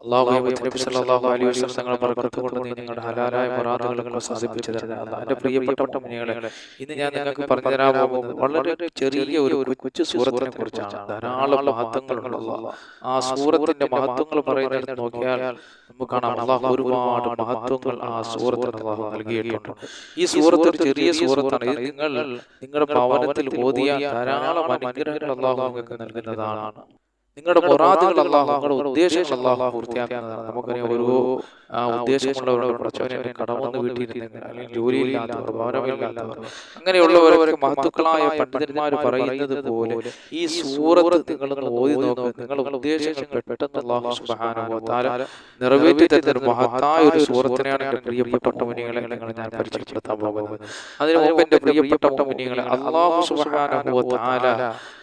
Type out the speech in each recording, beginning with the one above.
തരണം പ്രിയപ്പെട്ട മുനികളെ ഇന്ന് ഞാൻ നിങ്ങൾക്ക് പറഞ്ഞു തരാൻ പോകുന്നത് വളരെ ചെറിയ ഒരു ഒരു കൊച്ചു സൂറത്തിനെ കുറിച്ചാണ്. ധാരാളം മഹത്വങ്ങളുള്ള ആ സൂറത്തിന്റെ മഹത്വങ്ങൾ പറയുന്നത് നോക്കിയാൽ നമുക്ക് കാണാം. അള്ളാഹു ഒരുപാട് മഹത്വങ്ങൾ ആ സൂറത്തിന് അള്ളാഹു നൽകിയിട്ടുണ്ട്. ഈ സൂറത്ത് ഒരു ചെറിയ സൂറത്താണ് ഇത് നിങ്ങൾ നിങ്ങളുടെ ഭവനത്തിൽ ഓതിയ ധാരാളം അനുഗ്രഹങ്ങൾ അള്ളാഹു നിങ്ങൾക്ക് നൽകുന്നതാണ്. നിങ്ങളുടെ മുറാദുകൾ അള്ളാഹു നിങ്ങളുടെ ഉദ്ദേശങ്ങൾ അള്ളാഹു പൂർത്തിയാക്കുന്നതാണ് നമുക്കറിയാം ഓരോ ആ ഉദ്ദേശമുള്ളവരോട് കുറച്ചവരെ കടമൊന്ന് വീട്ടിയിരുന്നെങ്കിൽ അല്ലെങ്കിൽ ജോലിയില്ലാത്തവർ ഭവനമില്ലാത്തവർ അങ്ങനെയുള്ളവരൊക്കെ മഹത്തുക്കളായ പണ്ഡിതന്മാർ പറയുന്നത് പോലെ ഈ സൂറത്ത് നിങ്ങൾ ഓതി നോക്കുക നിങ്ങളുടെ ഉദ്ദേശങ്ങൾ പെട്ടെന്ന് അള്ളാഹു നിറവേറ്റി തരുന്ന മഹത്തായ ഒരു സൂറത്തിനെയാണ് എന്റെ പ്രിയപ്പെട്ട മുനികളെ നിങ്ങൾ ഞാൻ പരിചയപ്പെടുത്താൻ പോകുന്നത്. അതിന് മുമ്പ് എന്റെ പ്രിയപ്പെട്ട മുനികളെ അള്ളാഹു തആല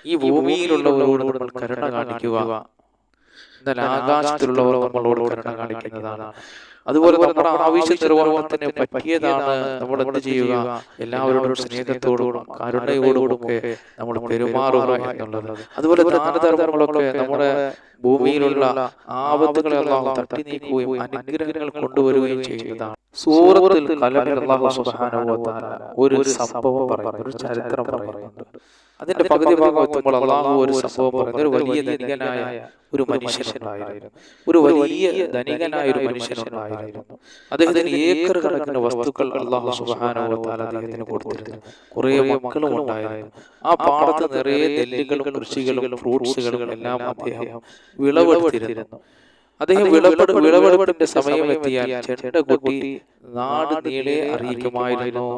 ഈ ഭൂമിയിലുള്ളവരോട് നമ്മൾ കരുണ കാണിക്കുക എന്നാൽ ആകാശത്തിലുള്ളവർ നമ്മളോട് കരുണ കാണിക്കുന്നതാണ്. അതുപോലെ നമ്മുടെ ആവശ്യ നിർവഹണത്തിന് പറ്റിയതാണ് നമ്മൾ എന്ത് ചെയ്യുക? എല്ലാവരോടും സ്നേഹത്തോടും കരുണയോടും ഒക്കെ നമ്മൾ പെരുമാറുക എന്നുള്ളത്. അതുപോലെ ദാനധർമ്മങ്ങളൊക്കെ നമ്മുടെ ഭൂമിയിലുള്ള ആപത്തുകളെ അള്ളാഹു തട്ടി നീക്കുകയും അനുഗ്രഹങ്ങൾ കൊണ്ടുവരികയും ചെയ്യുന്നതാണ് സൂറത്തിൽ കലമിൽ അള്ളാഹു ഒരു സംഭവം പറയുന്നു ഒരു ചരിത്രം പറയുന്നുണ്ട് അതിന്റെ പകുതി ഭാഗം എത്തുമ്പോൾ അള്ളാഹു ഒരു സംഭവം പറഞ്ഞു. ഒരു വലിയ ധനികനായ ഒരു മനുഷ്യനായിരുന്നു ഒരു വലിയ ധനികനായ ഒരു മനുഷ്യനായിരുന്നു അദ്ദേഹത്തിന് ഏക്കർ കണക്കിന് വസ്തുക്കൾ അള്ളാഹു തആല അദ്ദേഹത്തിന് കൊടുത്തിരുന്നു. കുറേ മക്കളും ഉണ്ടായിരുന്നു. ആ പാടത്ത് നിറയെ നെല്ലുകളും കൃഷികളും ഫ്രൂട്ട്സുകളും എല്ലാം അദ്ദേഹം വിളവെടുത്തിരുന്നു. അദ്ദേഹം വിളവെടു വിളവെടുപ്പിന്റെ സമയം എത്തിയാൽ ചെണ്ട കുട്ടി നാട് നീളെ അറിയിക്കുമായിരുന്നു.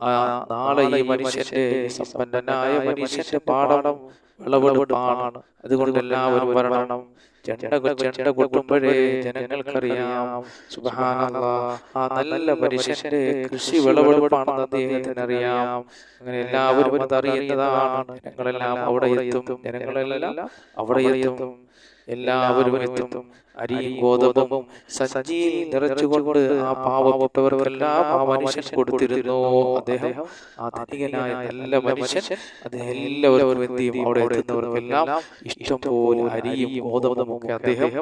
നാളെ ഈ മനുഷ്യന്റെ സമ്പന്നനായ മനുഷ്യന്റെ പാഠം വിളവെടുപ്പാണ്. അതുകൊണ്ട് എല്ലാവരും വരണം. ചെണ്ട ചെണ്ട കൊട്ടുമ്പോഴേ ജനങ്ങൾക്കറിയാം. സുബ്ഹാനല്ലാ ആ നല്ല മനുഷ്യന്റെ കൃഷി വിളവെടുപ്പാണെന്ന് അദ്ദേഹത്തിന് അറിയാം അങ്ങനെ എല്ലാവരും അതറിയുന്നതാണ് ജനങ്ങളെല്ലാം അവിടെ എത്തും. ജനങ്ങളെല്ലാം അവിടെ എത്തും. എല്ലാവരും എത്തും. അരിയും ഗോതമ്പും സഞ്ചിയിൽ നിറച്ചുകൊണ്ട് ആ പാവപ്പെട്ടവർക്കെല്ലാം ആ മനുഷ്യൻ കൊടുത്തിരുന്നു. അദ്ദേഹം ആ ധനികനായ നല്ല മനുഷ്യൻ അദ്ദേഹം എല്ലാവരും എന്ത് ചെയ്യും? അവിടെ എത്തുന്നവർക്കെല്ലാം ഇഷ്ടം പോലെ അരിയും ഗോതമ്പും ഒക്കെ അദ്ദേഹം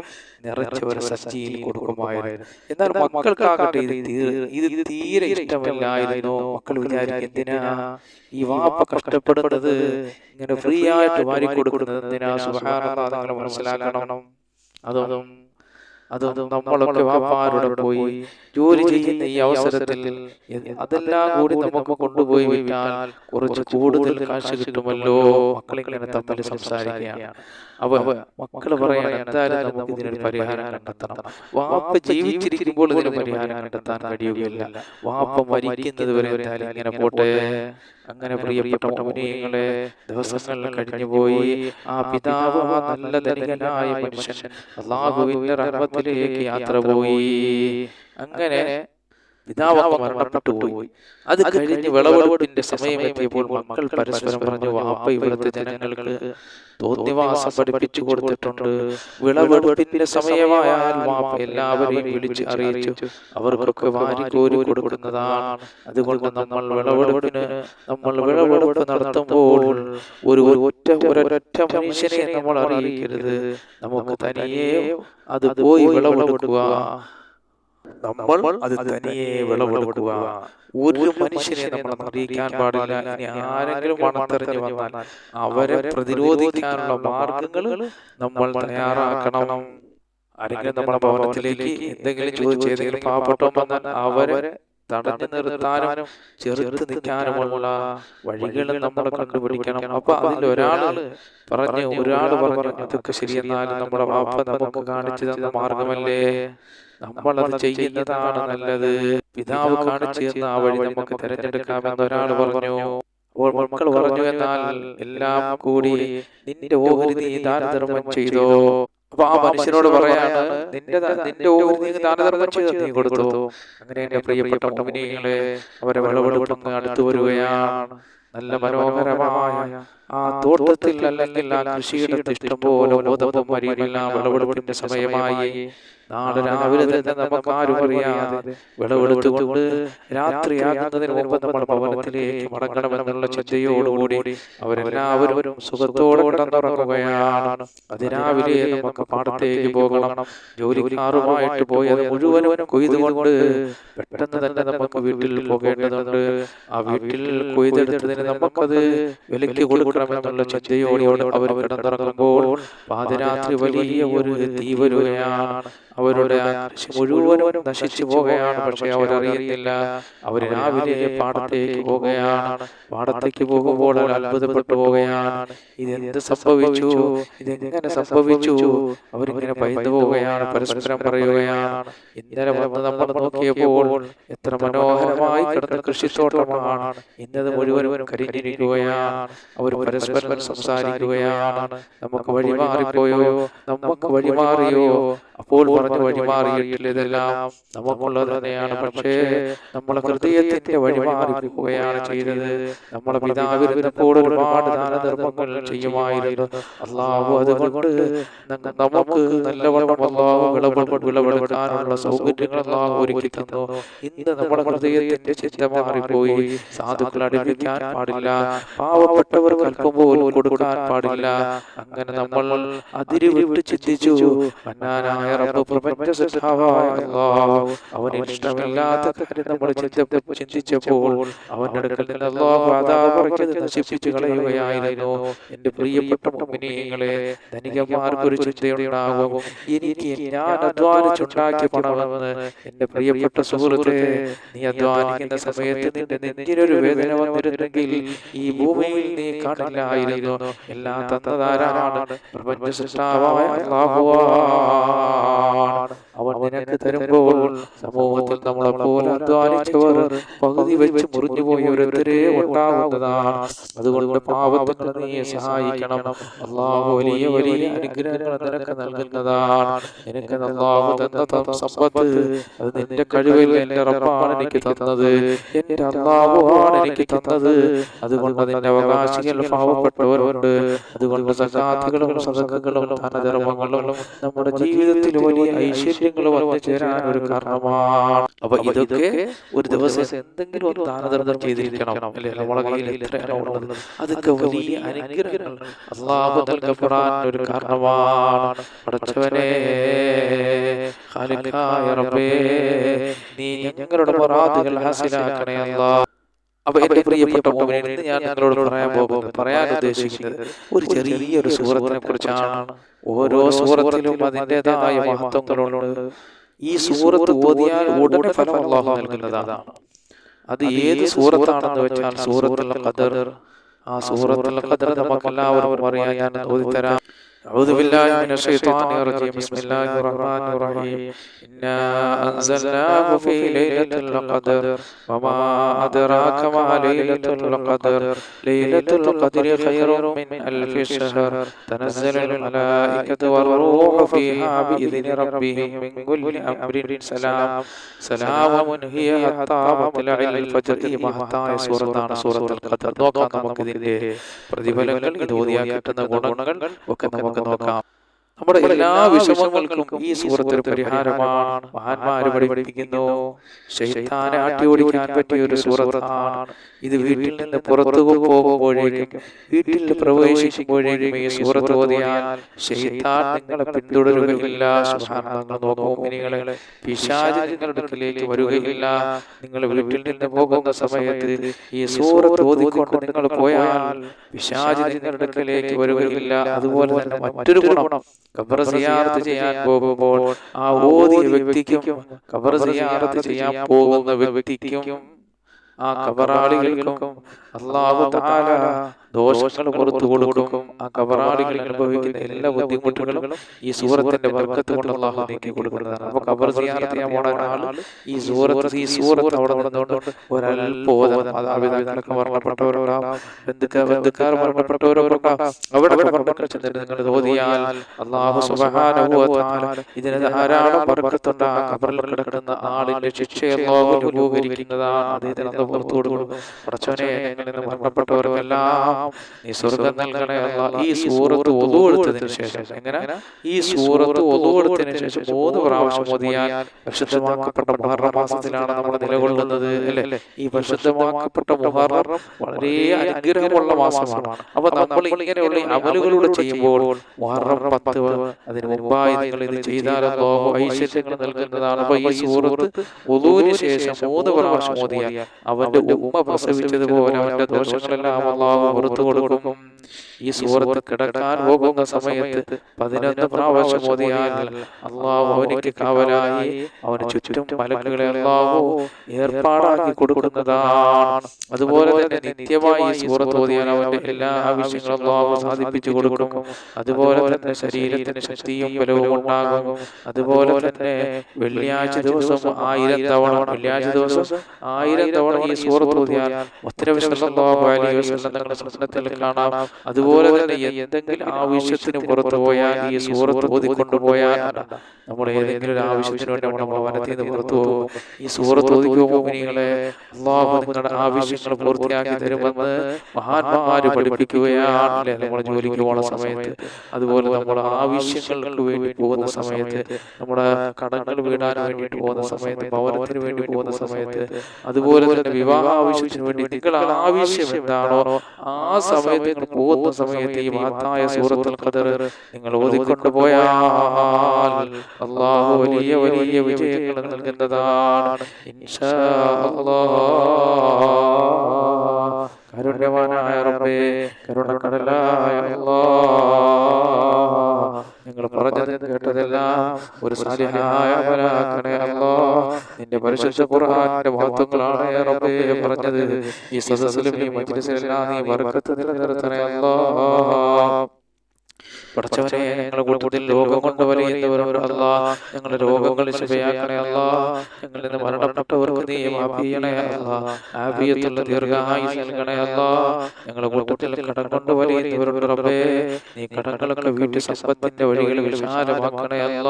നിറച്ചവർ സഞ്ചിയിൽ കൊടുക്കുമായിരുന്നു. എന്നാൽ മക്കൾക്കാകട്ടെ ഇത് ഇത് തീരെ ഇഷ്ടമല്ലായിരുന്നു. മക്കൾ വിചാരിക്കും എന്തിനാ ഈ വാപ്പ കഷ്ടപ്പെടുന്നത്? ഇങ്ങനെ ഫ്രീ ആയിട്ട് വാരി കൊടുക്കുന്നത് എന്തിനാ? സുബ്ഹാനല്ലാഹ് നിങ്ങൾ മനസ്സിലാക്കണം. അതും അതും നമ്മളൊക്കെ വാപ്പാരോട് പോയി ജോലി ചെയ്യുന്ന ഈ അവസരത്തിൽ അതെല്ലാം കൂടി നമുക്ക് കൊണ്ടുപോയി കഴിഞ്ഞാൽ കുറച്ച് കൂടുതൽ കാശ് കിട്ടുമല്ലോ. മക്കളിങ്ങനെ തമ്മിൽ സംസാരിക്കുകയാണ്. അവ മക്കൾ പറയാൻ എന്തായാലും നമുക്ക് ഇതിനൊരു പരിഹാരം കണ്ടെത്തണം. വാപ്പ ജീവിച്ചിരിക്കുമ്പോൾ ഇതിന് പരിഹാരം കണ്ടെത്താൻ കഴിയുകയില്ല. വാപ്പ മരിക്കുന്നത് വരെ എന്തായാലും ഇങ്ങനെ പോട്ടെ. അങ്ങനെ പ്രിയപ്പെട്ട മുനിയങ്ങളെ ദിവസങ്ങൾ കഴിഞ്ഞു പോയി. ആ പിതാവ് നല്ല ധനികനായ മനുഷ്യൻ. അള്ളാഹുവിന്റെ റഹ്മത്തിലേക്ക് യാത്ര പോയി. അങ്ങനെ പിതാവ് മരണപ്പെട്ടു പോയി. അത് കഴിഞ്ഞ് വിളവെടുപ്പിന്റെ സമയമെത്തിയപ്പോൾ മക്കൾ പരസ്പരം പറഞ്ഞു വാപ്പ ഇവിടുത്തെ ജനങ്ങൾക്ക് തോന്നിവാസം പഠിപ്പിച്ചു കൊടുത്തിട്ടുണ്ട്. വിളവെടുപ്പിന്റെ സമയമായാൽ വാപ്പ എല്ലാവരെയും വിളിച്ച് അറിയിച്ചു. അവർക്കൊക്കെ വാരിക്കോരി കൊടുക്കുന്നതാണ്. അതുകൊണ്ട് നമ്മൾ വിളവെടുപ്പിന് നമ്മൾ വിളവെടുപ്പ് നടത്തുമ്പോൾ ഒരു ഒറ്റ ഒരൊറ്റ മനുഷ്യനെ നമ്മൾ അറിയിക്കരുത്. നമുക്ക് തനിയെ അത് പോയി വിളവെടുക്കുക. നമ്മൾ അത് തനിയെ വിളവെടുക്കുക. ഒരു മനുഷ്യനെ നമ്മൾ അറിയിക്കാൻ പാടില്ല. ഇനി ആരെങ്കിലും മണത്തെറിഞ്ഞു വന്നാൽ അവരെ പ്രതിരോധിക്കാനുള്ള മാർഗങ്ങൾ നമ്മൾ തയ്യാറാക്കണം. ആരെങ്കിലും നമ്മുടെ ഭവനത്തിലേക്ക് എന്തെങ്കിലും ചോദിച്ച് ഏതെങ്കിലും പാവപ്പെട്ടോ വന്നാൽ അവരെ തടഞ്ഞു നിർത്താനും ചെറുത്ത് നിൽക്കാനുമുള്ള വഴികൾ നമ്മൾ കണ്ടുപിടിക്കണം. അപ്പൊ അതിൽ ഒരാൾ പറഞ്ഞു ഒരാൾ പറഞ്ഞു ഇതൊക്കെ ശരിയെന്നാലും നമ്മുടെ വാപ്പ നമുക്ക് കാണിച്ചു തന്ന മാർഗമല്ലേ? നമ്മൾ അത് ചെയ്യുന്നതാണ് നല്ലത്. പിതാവ് കാണിച്ചു തന്ന ആ വഴി നമുക്ക് തിരഞ്ഞെടുക്കാമെന്ന് ഒരാൾ പറഞ്ഞു. മക്കൾ പറഞ്ഞു എന്നാൽ എല്ലാം കൂടി നിന്റെ ഓഹരി നീ ദാനധർമ്മം ചെയ്തോ. അപ്പൊ ആ മനുഷ്യനോട് പറയാണ് നിന്റെ നിന്റെ ഓഹരി നീ ദാനധർമ്മം ചെയ്തോ നീ കൊടുത്തു. അങ്ങനെ എന്റെ പ്രിയപ്പെട്ട മുമിനികളെ അവരെ വിളവെടുപ്പ് അടുത്തു വരികയാണ്. നല്ല മനോഹരമായ ആ തോട്ടത്തിൽ അല്ലെങ്കിൽ ആ കൃഷിയിടത്ത് ഇഷ്ടംപോലെ ഗോതമ്പും മരിയുമെല്ലാം വിളവെടുപ്പിന്റെ സമയമായി നാളെ രാവിലെ തന്നെ നമുക്ക് ആരും അറിയാതെ വിളവെടുത്തുകൊണ്ട് രാത്രിയാകുന്നതിന് മുമ്പ് നമ്മൾ ഭവനത്തിലേക്ക് മടങ്ങണമെന്നുള്ള ചിന്തയോടുകൂടി അവരെല്ലാവരും സുഖത്തോടെ കിടന്നുറങ്ങുകയാണ്. അതിരാവിലെ നമുക്ക് പാടത്തേക്ക് പോകണം. ജോലിക്കാറുമായിട്ട് പോയത് മുഴുവനും കൊയ്തുകൊണ്ട് പെട്ടെന്ന് തന്നെ നമുക്ക് വീട്ടിൽ പോകേണ്ടതുണ്ട്. ആ വീട്ടിൽ കൊയ്തെടുത്തതിന് നമുക്കത് വിലയ്ക്ക് കൊടുക്കണമെന്നുള്ള ചിന്തയോടെ അവർ കിടന്നിറങ്ങുമ്പോൾ പാതിരാത്രി വലിയ ഒരു തീ വരികയാണ് അവരുടെ മുഴുവനും നശിച്ചു പോവുകയാണ്. പക്ഷെ അവരറിയുന്നില്ല. അവർ രാവിലെ പാടത്തേക്ക് പോവുകയാണ് പാടത്തേക്ക് പോകുമ്പോൾ അവർ അത്ഭുതപ്പെട്ടു പോവുകയാണ് ഇതെന്ത് സംഭവിച്ചു? ഇതെങ്ങനെ സംഭവിച്ചു? അവരിങ്ങനെ പൈതു പോവുകയാണ് പരസ്പരം പറയുകയാണ്. ഇന്നലെ വന്ന് നമ്മൾ നോക്കിയപ്പോൾ എത്ര മനോഹരമായി കിടന്ന കൃഷിത്തോട്ടമാണ്. ഇന്നത് മുഴുവനും കരിഞ്ഞിരിക്കുകയാണ്. അവർ പരസ്പരം സംസാരിക്കുകയാണ്. നമുക്ക് വഴിമാറിപ്പോയോ നമുക്ക് വഴിമാറിയോ അപ്പോൾ പറഞ്ഞു വഴിമാറിയിട്ടില്ല ഇതെല്ലാം നമുക്കുള്ളത് തന്നെയാണ്. പക്ഷേ നമ്മളെ ഹൃദയത്തിന്റെ വഴിമാറിപ്പോവുകയാണ് ചെയ്തത്. നമ്മളെ പിതാവിരുന്നപ്പോൾ ഒരുപാട് ദാനധർമ്മങ്ങൾ ചെയ്യുമായിരുന്നു. അള്ളാഹു അതുകൊണ്ട് നമുക്ക് നല്ലവണ്ണം അള്ളാഹു വിളവെടുപ്പ് വിളവെടുക്കാനുള്ള സൗകര്യങ്ങൾ അള്ളാഹു ഒരുക്കി തന്നു. ഇന്ന് നമ്മുടെ ഹൃദയത്തിന്റെ ചിന്ത മാറിപ്പോയി. സാധുക്കൾ അടുപ്പിക്കാൻ പാടില്ല. പാവപ്പെട്ടവർ കൽക്കുമ്പോൾ കൊടുക്കാൻ പാടില്ല. അങ്ങനെ നമ്മൾ അതിരി വിട്ട് ചിന്തിച്ചു. മന്നാനായ റബ്ബ് പ്രപഞ്ച സൃഷ്ടാവായ അല്ലാഹു അവന് ഇഷ്ടമില്ലാത്ത കാര്യം നമ്മൾ ചിന്ത ചിന്തിച്ചപ്പോൾ അവന്റെ അടുക്കൽ നിന്ന് അല്ലാഹു അതാപറയ്ക്കത് നശിപ്പിച്ചു കളയുകയായിരുന്നു. എന്റെ പ്രിയപ്പെട്ട മുഅ്മിനീങ്ങളെ ധനികന്മാർക്കൊരു ചിന്തയുണ്ടാകും. എനിക്ക് ഞാൻ അധ്വാനിച്ചുണ്ടാക്കിയ പണമെന്ന് എന്റെ പ്രിയപ്പെട്ട സുഹൃത്തെ നീ അധ്വാനിക്കുന്ന സമയത്ത് നിന്റെ നെഞ്ചിനൊരു വേദന വന്നിരുന്നെങ്കിൽ ഈ ഭൂമിയിൽ നീ കാണില്ലായിരുന്നു. എല്ലാം തന്നതാരാണ്? പ്രപഞ്ച സൃഷ്ടാവായ അല്ലാഹുവാണ് on. അവൻ നിനക്ക് തരുമ്പോൾ സമൂഹത്തിൽ നമ്മളെ പോലെ അധ്വാനിച്ചവർ പകുതി വെച്ച് മുറിഞ്ഞു പോയവരൊരുത്തരേ ഉണ്ടാവുന്നതാണ്. അതുകൊണ്ട് പാവത്തുകൾ നീ സഹായിക്കണം. അള്ളാഹു വലിയ വലിയ അനുഗ്രഹങ്ങൾ നിനക്ക് നൽകുന്നതാണ്. നിനക്ക് അള്ളാഹു തന്ന സമ്പത്ത് അത് നിന്റെ കഴിവിൽ എന്റെ റബ്ബാണ് എനിക്ക് തന്നത്. എന്റെ അള്ളാഹുവാണ് എനിക്ക് തന്നത്. അതുകൊണ്ട് അതിന്റെ അവകാശികൾ പാവപ്പെട്ടവരുണ്ട്. അതുകൊണ്ട് സജാതകളും സദകങ്ങളും ധനധർമ്മങ്ങളും നമ്മുടെ ജീവിതത്തിൽ വലിയ ഐശ്വര്യങ്ങൾ വന്നു ചേരാൻ ഒരു കാരണമാണ്. അപ്പൊ ഇതൊക്കെ ഒരു ദിവസം എന്തെങ്കിലും ഒരു ദാനധർമ്മം ചെയ്തിരിക്കണം. അല്ലെ? നമ്മളെ കയ്യിൽ എത്രയാണോ ഉള്ളത്? അതൊക്കെ വലിയ അനുഗ്രഹങ്ങൾ. അള്ളാഹു നൽകപ്പെടാൻ ഒരു കാരണമാണ്. പടച്ചവനെ റബ്ബേ നീ ഞങ്ങളുടെ മറാദുകൾ ഹാസിലാക്കണേ അല്ലാ. അപ്പൊ എന്റെ പ്രിയപ്പെട്ട മോമിനെ ഇന്ന് ഞാൻ നിങ്ങളോട് പറയാൻ പോകുന്നത് പറയാൻ ഉദ്ദേശിക്കുന്നത് ഒരു ചെറിയൊരു സൂറത്തിനെ കുറിച്ചാണ് ഓരോ സൂറത്തിലും അതിന്റെതായ മഹത്വങ്ങളുണ്ട്. ഈ സൂറത്ത് ഓതിയാൽ ഉടനെ ഫലം അള്ളാഹു നൽകുന്നതാണ്. അത് ഏത് സൂറത്താണെന്ന് വെച്ചാൽ സൂറത്തുൽ ഖദർ. ആ സൂറത്തുൽ ഖദർ നമുക്ക് എല്ലാവരും അറിയാൻ ഞാൻ ഓതിത്തരാം. أعوذ بالله من الشيطان الرجيم بسم الله الرحمن الرحيم إنا أنزلناه في ليلة القدر وما أدراك ما ليلة القدر ليلة القدر خير من ألف شهر تنزل الملائكة والروح فيها بإذن ربهم من كل أمر سلام سلام هي حتى مطلع الفجر ഈ മഹത്തായ സൂറത്താണ് സൂറത്തുൽ ഖദർ നോക്കാം നമുക്ക് ഇതിന്റെ പ്രതിഫലങ്ങൾ ഇത് ഓതിയാൽ കിട്ടുന്ന ഗുണങ്ങൾ ഒക്കെ നമുക്ക് നോക്കാം നമ്മുടെ എല്ലാ വിഷമങ്ങൾക്കും ഈ സുഹൃത്തിന് പരിഹാരമാണ് മഹാന്മാര് പഠിപ്പിക്കുന്നു. ശൈത്താനെ ആട്ടി ഓടിക്കാൻ പറ്റിയ ഒരു സുഹൃത്താണ്. ഇത് വീട്ടിൽ നിന്ന് പുറത്തു പോകുമ്പോഴേക്കും വീട്ടിൽ പ്രവേശിക്കുമ്പോഴേക്കും ഈ സുഹൃത്ത് ഓതിയാൽ ശൈത്താൻ നിങ്ങളെ പിന്തുടരുകയില്ല. മുഅ്മിനീങ്ങളെ പിശാച് നിങ്ങളുടെ അടുക്കലേക്ക് വരികയില്ല. നിങ്ങൾ വീട്ടിൽ നിന്ന് പോകുന്ന സമയത്ത് ഈ സൂറത്ത് ഓതിക്കൊണ്ട് നിങ്ങൾ പോയാൽ പിശാച് നിങ്ങളുടെ അടുക്കലേക്ക് വരികയില്ല. അതുപോലെ തന്നെ മറ്റൊരു ഗുണം. ഖബർ സിയാറത്ത് ചെയ്യാൻ പോകുമ്പോൾ ആ ഓതിയ വ്യക്തിക്കും ഖബർ സിയാറത്ത് ചെയ്യാൻ പോകുന്ന വ്യക്തിക്കും ആ കബറാളികൾക്കും അള്ളാഹു താല ദോഷങ്ങൾ പുറത്തു കൊടുക്കും. ആ കബറാളികൾ അനുഭവിക്കുന്ന എല്ലാ ബുദ്ധിമുട്ടുകളും ഈ സൂറത്തിന്റെ വർക്കത്ത് കൊണ്ട് അള്ളാഹു നീക്കി കൊടുക്കുന്നതാണ്. അപ്പൊ കബർ ചെയ്യാൻ പോണ ഒരാൾ ഈ സൂറത്ത് ഈ സൂറത്ത് അവിടെ നിന്നുകൊണ്ട് ഒരൽപോധം മാതാപിതാക്കളൊക്കെ മരണപ്പെട്ടവരുണ്ടാവും ബന്ധുക്ക ബന്ധുക്കാർ മരണപ്പെട്ടവരൊക്കെ അവിടെ കബറിടങ്ങൾ ചെന്നിട്ട് നിങ്ങൾ ഓതിയാൽ അള്ളാഹു തആല ഇതിന് ധാരാളം ബർക്കത്തുണ്ട് ആ കബറിൽ കിടക്കുന്ന ആളിന്റെ ശിക്ഷ അള്ളാഹു ലഘൂകരിക്കുന്നതാണ് അദ്ദേഹത്തിന് അന്ന് പുറത്തു കൊടുക്കും. പ്രച്ചോനെ മരണപ്പെട്ടവർക്കെല്ലാം നീ സ്വർഗം നൽകണേ അല്ല ഈ സൂറത്ത് ഒതു കൊടുത്തതിന് ശേഷം എങ്ങനെ? ഈ സൂറത്ത് ഒതു കൊടുത്തതിന് ശേഷം മൂന്ന് പ്രാവശ്യം ഓതിയാൽ പരിശുദ്ധമാക്കപ്പെട്ട മുഹറം മാസത്തിലാണ് നമ്മൾ നിലകൊള്ളുന്നത് അല്ലേ? ഈ പരിശുദ്ധമാക്കപ്പെട്ട മുഹറം വളരെ അനുഗ്രഹമുള്ള മാസമാണ്. അപ്പൊ നമ്മൾ ഇങ്ങനെയുള്ള അമലുകളിലൂടെ ചെയ്യുമ്പോൾ മുഹറം പത്ത് അതിന് മുമ്പായി നിങ്ങൾ ഇത് ചെയ്താലോ ഐശ്വര്യങ്ങൾ നൽകുന്നതാണ്. അപ്പൊ ഈ സൂറത്ത് ഒതുവിന് ശേഷം മൂന്ന് പ്രാവശ്യം ഓതിയാൽ അവന്റെ ഉമ്മ പ്രസവിച്ചതുപോലെ അവന്റെ ദോഷങ്ങളെല്ലാം അള്ളാഹു പുറത്തു കൊടുക്കും. ഈ സൂറത്ത് കിടക്കാൻ പോകുന്ന സമയത്ത് പതിനൊന്ന് പ്രാവശ്യം ഓതിയാൽ അള്ളാഹു അവനിക്ക് കാവലായി അവന് ചുറ്റും മലക്കുകളെ അള്ളാഹു ഏർപ്പാടാക്കി കൊടുക്കുന്നതാണ്. അതുപോലെ തന്നെ നിത്യമായി ഈ സൂറത്ത് ഓതിയാൽ അവന്റെ എല്ലാ ആവശ്യങ്ങളും അള്ളാഹു സാധിപ്പിച്ചു കൊടുക്കും. അതുപോലെ തന്നെ ശരീരത്തിന് ശക്തിയും ബലവും ഉണ്ടാകും. അതുപോലെ തന്നെ വെള്ളിയാഴ്ച ദിവസം ആയിരം തവണ വെള്ളിയാഴ്ച ദിവസം ആയിരം തവണ ഈ സൂറത്ത് ഓതിയാൽ തങ്ങളുടെ സ്വപ്നത്തിൽ കാണാം. അതുപോലെ തന്നെ എന്തെങ്കിലും ആവശ്യത്തിന് പുറത്തു പോയാൽ ഈ സൂറത്ത് ഓതിക്കൊണ്ടുപോയാൽ നമ്മൾ ഏതെങ്കിലും ഒരു ആവശ്യത്തിന് വേണ്ടി നമ്മുടെ ഭവനത്തിൽ നിന്ന് പുറത്തു പോകും. ഈ സൂറത്ത് ഓതിക്കുമ്പോഴെ അള്ളാഹു നിങ്ങളുടെ ആവശ്യങ്ങൾ പൂർത്തിയാക്കി തരുമെന്ന് മഹാന്മാര് പഠിപ്പിക്കുകയാണ് നമ്മൾ ജോലിക്ക് പോകുന്ന സമയത്ത്. അതുപോലെ നമ്മുടെ ആവശ്യങ്ങൾക്ക് വേണ്ടി പോകുന്ന സമയത്ത് നമ്മുടെ കടങ്ങൾ വീടാൻ വേണ്ടിയിട്ട് പോകുന്ന സമയത്ത് ഭവനത്തിന് വേണ്ടി പോകുന്ന സമയത്ത് അതുപോലെ തന്നെ വിവാഹ ആവശ്യത്തിന് വേണ്ടി നിങ്ങൾ ആവശ്യം എന്താണോ ആ സമയത്ത് നിങ്ങൾ പോകുന്ന സമയത്ത് ഈ മഹത്തായ സൂറത്തുൽ ഖദർ നിങ്ങൾ ഓതിക്കൊണ്ട് പോയാൽ അള്ളാഹു വലിയ വലിയ വിജയങ്ങൾ നൽകുന്നതാണ് ഇൻഷാ അല്ലാഹ്. കരുണ്യവാനായ റബ്ബേ കരുണക്കടലായ നിങ്ങൾ പറഞ്ഞത് കേട്ടതെല്ലാം ഒരു സാലിഹായ അമലാക്കണേ അല്ലോ നിന്റെ പരിശുദ്ധ ഖുർആന്റെ മഹത്വങ്ങളാണ് റബ്ബേ പറഞ്ഞത്. ഈ സദസ്സിലും ഈ മജ്ലിസിലെല്ലാം നീ ബർക്കത്ത് നിലനിർത്തണേ അല്ലോ പഠിച്ചവനെ ഞങ്ങളുടെ കൂട്ടത്തിൽ രോഗം കൊണ്ട് വലിയുന്നവരും അല്ല ഞങ്ങളുടെ രോഗങ്ങൾ ശിവയാക്കണേ അല്ല ഞങ്ങളിൽ നിന്ന് മരണപ്പെട്ടവർക്ക് നീ മാപ്പിയണേ അല്ല ആഫിയത്തുള്ള ദീർഘായുസ് നൽകണേ അല്ല ഞങ്ങളുടെ കൂട്ടത്തിൽ കടം കൊണ്ട് വലിയുന്നവരുടെ റബ്ബേ നീ കടങ്ങളൊക്കെ വീട്ടിൽ സമ്പത്തിന്റെ വഴികൾ വിശാലമാക്കണേ അല്ല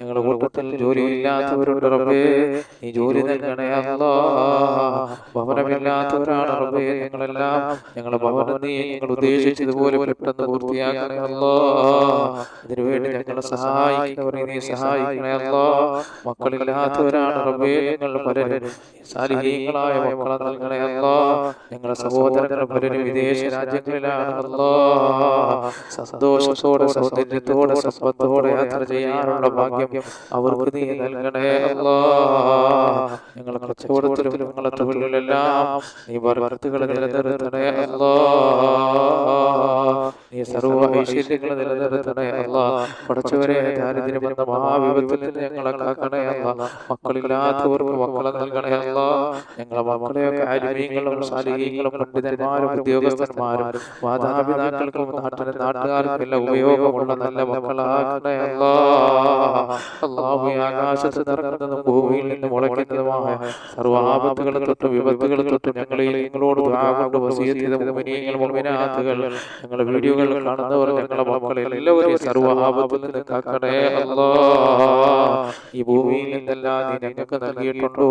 ഞങ്ങളുടെ കൂട്ടത്തിൽ ജോലി ഇല്ലാത്തവരുടെ റബ്ബേ നീ ജോലി നൽകണേ അല്ല ഭവനമില്ലാത്തവരാണ് റബ്ബേ ഞങ്ങളെല്ലാം ഞങ്ങളുടെ ഭവനം നീ ഞങ്ങൾ ഉദ്ദേശിച്ചതുപോലെ പെട്ടെന്ന് പൂർത്തിയാക്കണേ അല്ലോ ഞങ്ങളെ സഹായിക്കണേ റബ്ബേ പലരും. വിദേശ രാജ്യങ്ങളിലാണ് സന്തോഷത്തോടെ സൗന്ദര്യത്തോടെ സമ്പത്തോടെ യാത്ര ചെയ്യാനുള്ള ഭാഗ്യം അവർക്ക് നീ നൽകണേ അല്ലോ. ഞങ്ങളെ കച്ചവടത്തിലും ഞങ്ങളെ തൊഴിലിലെല്ലാം നീ വർത്തുകളെ നിലനിർത്തണേ അല്ലോ. സർവ ഐശ്വര്യങ്ങൾ നിലനിർത്തണേ അല്ല. പഠിച്ചവരെ ദാരിദ്ര്യം എന്ന മഹാവിപത്തിൽ നിന്ന് ഞങ്ങളെ കാക്കണേ അല്ല. മക്കളില്ലാത്തവർക്ക് മക്കളെ നൽകണേ അല്ല. ഞങ്ങളെ മക്കളെയൊക്കെ ആരുമീങ്ങളും സാലിഹീങ്ങളും പണ്ഡിതന്മാരും ഉദ്യോഗസ്ഥന്മാരും മാതാപിതാക്കൾക്കും നാട്ടിലെ നാട്ടുകാർക്കും എല്ലാം ഉപയോഗമുള്ള നല്ല മക്കളാക്കണേ അല്ല. അള്ളാഹു ആകാശത്ത് നിറങ്ങുന്നതും ഭൂമിയിൽ നിന്ന് മുളയ്ക്കുന്നതുമായ സർവാപത്തുകൾ തൊട്ടും വിപത്തുകൾ തൊട്ടും ഞങ്ങളെ നിങ്ങളോട് കൊണ്ട് വസീയത്ത് ചെയ്ത മുഅ്മിനാത്തുകൾ ഞങ്ങളുടെ വീഡിയോകൾ കാണുന്നവർ ഞങ്ങളുടെ മക്കളെ എല്ലാവരെയും സർവ്വആപത്തിൽ നിന്ന് കാക്കണേ അല്ലാ ഈ ഭൂമിയിൽ നിന്നെല്ലാം നീ ഞങ്ങൾക്ക് നൽകിയിട്ടുണ്ടോ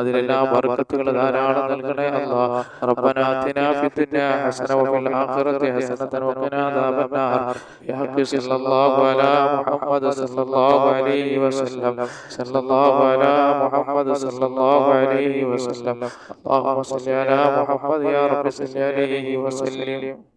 അതിലെല്ലാം ബർക്കത്തുകൾ ധാരാളം നൽകണേ അല്ലാ റബ്ബനാ ആതിനാ ഫിദ്ദുനിയ ഹസന വഫിൽ ആഖിറതി ഹസനതൻ വഖിനാ അദാബന്നാർ ബിഹഖി സല്ലല്ലാഹു അലാ മുഹമ്മദ് സല്ലല്ലാഹു അലൈഹി വസല്ലം സല്ലല്ലാഹു അലാ മുഹമ്മദ് സല്ലല്ലാഹു അലൈഹി വസല്ലം اللهم صل على محمد يا رب صل عليه وسلم